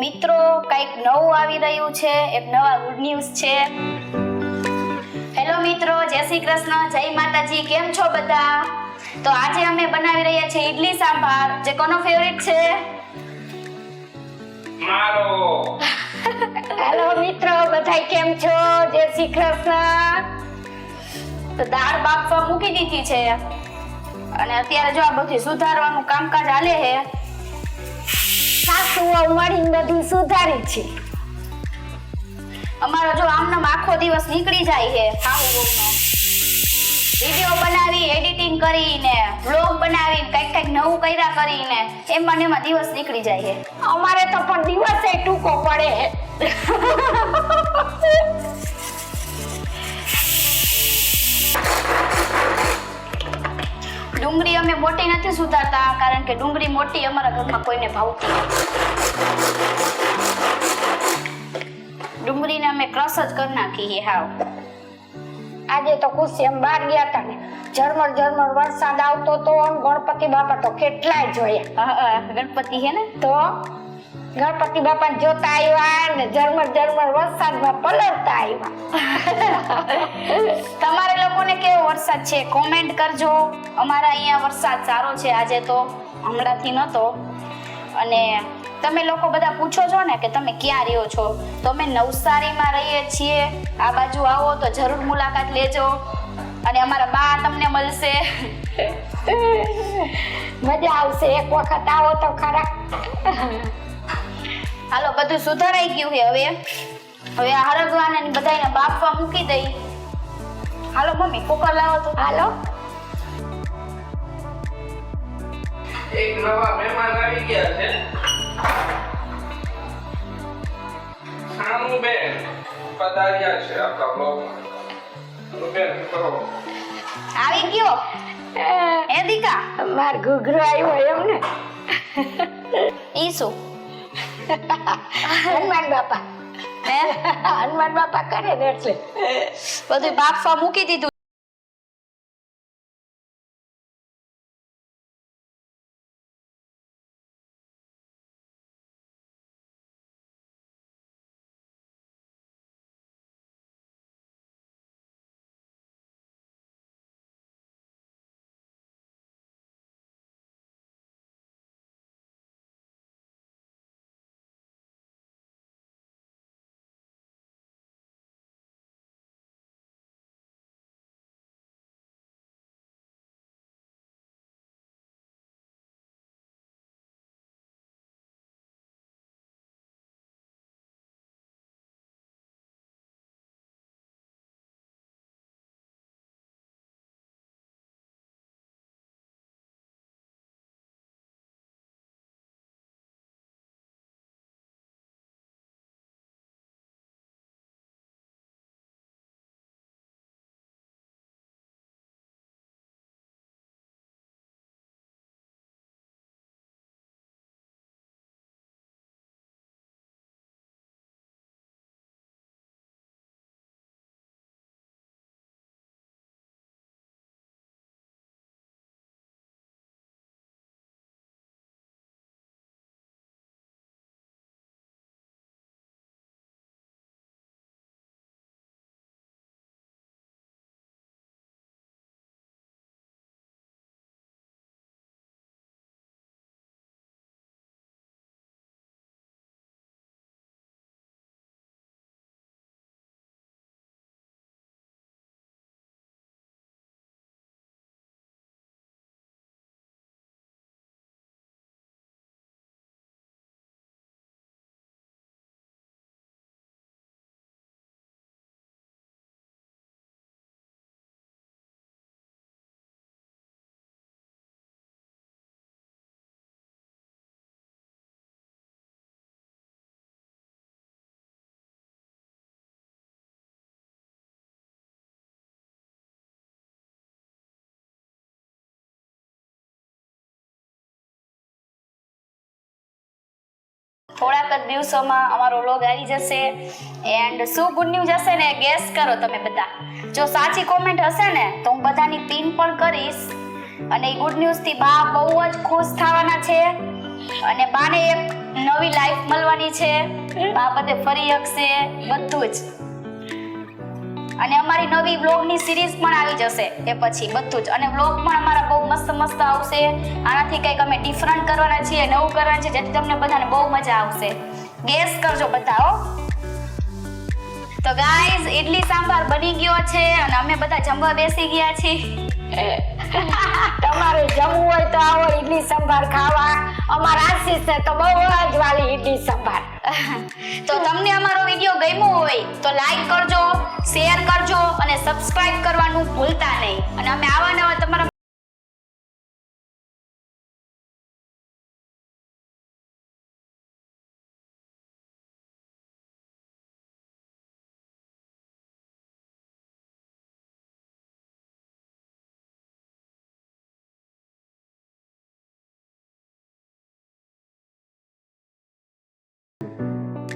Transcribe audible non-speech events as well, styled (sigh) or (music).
મિત્રો કંઈક નવું આવી રહ્યું છે એક નવા ગુડ ન્યૂઝ છે. હેલો મિત્રો જય શ્રી કૃષ્ણ જય માતાજી કેમ છો બધા? તો આજે અમે બનાવી રહ્યા છીએ ઈડલી સાંભાર. જે કોનો ફેવરિટ છે? મારો. હેલો મિત્રો બધાય કેમ છો? જય શ્રી કૃષ્ણ. તો દાળ બાફવા મૂકી દીધી છે. અને અત્યારે જો આ બધું સુધારવાનું કામકાજ હાલે છે સાસુઓ મળીને બધી સુધારી છે. અમારો જો આમનો આખો દિવસ નીકળી જાય છે. હાહુ વહુનો વીડિયો બનાવી એડિટિંગ કરીને બ્લોગ બનાવીને, કંઈક કંઈક નવું કર્યા કરીને, એમાં ને એમાં દિવસ નીકળી જાય છે. અમારે તો પણ દિવસે ટૂંકો પડે (laughs) ડુંગળી અમે મોટી નથી સુધારતા કારણ કે ડુંગળી મોટી અમારા ઘરમાં કોઈને ભાવતી નથી. ડુંગળીને અમે ક્રશ જ કરી નાખી હાવ. આજે તો ખુશી એમ બહાર ગયા હતા ને. ઝરમર ઝરમર વરસાદ આવતો તો ગણપતિ બાપા તો કેટલાય જોયા. ગણપતિ હે ને? તો ગણપતિ બાપા જોતા આવ્યા ને ઝરમર ઝરમર વરસાદમાં પલળતા આવ્યા. (laughs) તમારે લોકોને કેવો વરસાદ છે? કોમેન્ટ કરજો. અમારા અહીંયા વરસાદ સારો છે આજે તો. હમણાંથી નહોતો અને તમે લોકો બધા પૂછો છો ને કે તમે ક્યાં રહ્યો છો? તો અમે નવસારીમાં રહીએ છીએ. આ બાજુ આવો તો જરૂર મુલાકાત લેજો. અને અમારા બા તમને મળશે. (laughs) મજા આવશે. એક વખત આવો તો ખરા. હાલો બધું સુધારાઈ ગયું છે હવે. હવે આ હરગવાને ને બધાને બાફવા મૂકી દઈ. હાલો મમ્મી કુકર લાવો તો. હાલો. એક નવા મહેમાન આવી ગયા છે. સાનુ બેન પધાર્યા છે આપણા બ્લોગમાં બેન કરો. આવી ગયો? એ દીકા? માર ઘૂઘરો આવ્યો એમ ને ઈ શું? (laughs) હનુમાન બાપા. (laughs) હનુમાન બાપા કરે ને એટલે. બધું બાફવા મૂકી દીધું થોડાક જ દિવસોમાં અમારો લોગ આવી જશે. એન્ડ શું ગુડ ન્યૂઝ હશે ને ગેસ કરો તમે બધા. જો સાચી કોમેન્ટ હશે ને, તો હું બધાની પિન પણ કરીશ. અને એ ગુડ ન્યૂઝથી બા બહુ જ ખુશ થવાના છે. અને બાને એક નવી લાઈફ મળવાની છે. બા બધે ફરી શકશે બધું જ. અને અમારી નવી બ્લોગની સિરીઝ પણ આવી જશે એ પછી બધું જ. અને બ્લોગ પણ અમારા બહુ મસ્ત મસ્ત આવશે. આનાથી કંઈક અમે ડિફરન્ટ કરવાના છીએ, નવું કરવાના છે જેથી તમને બધાને બહુ મજા આવશે. ગેસ કરજો બધા, હો. તો ગાઈઝ ઇડલી સાંભાર બની ગયો છે અને અમે બધા જમવા બેસી ગયા છીએ. તમારે જમવું હોય તો આવો ઈડલી સંભાર ખાવા. અમારા આશીષ ને તો બહુ જ વાલી ઈડલી સંભાર. તો તમને અમારો વીડિયો ગમ્યો હોય તો લાઈક કરજો, શેર કરજો અને સબસ્ક્રાઇબ કરવાનું ભૂલતા નહીં. અને અમે આવા નવા તમારા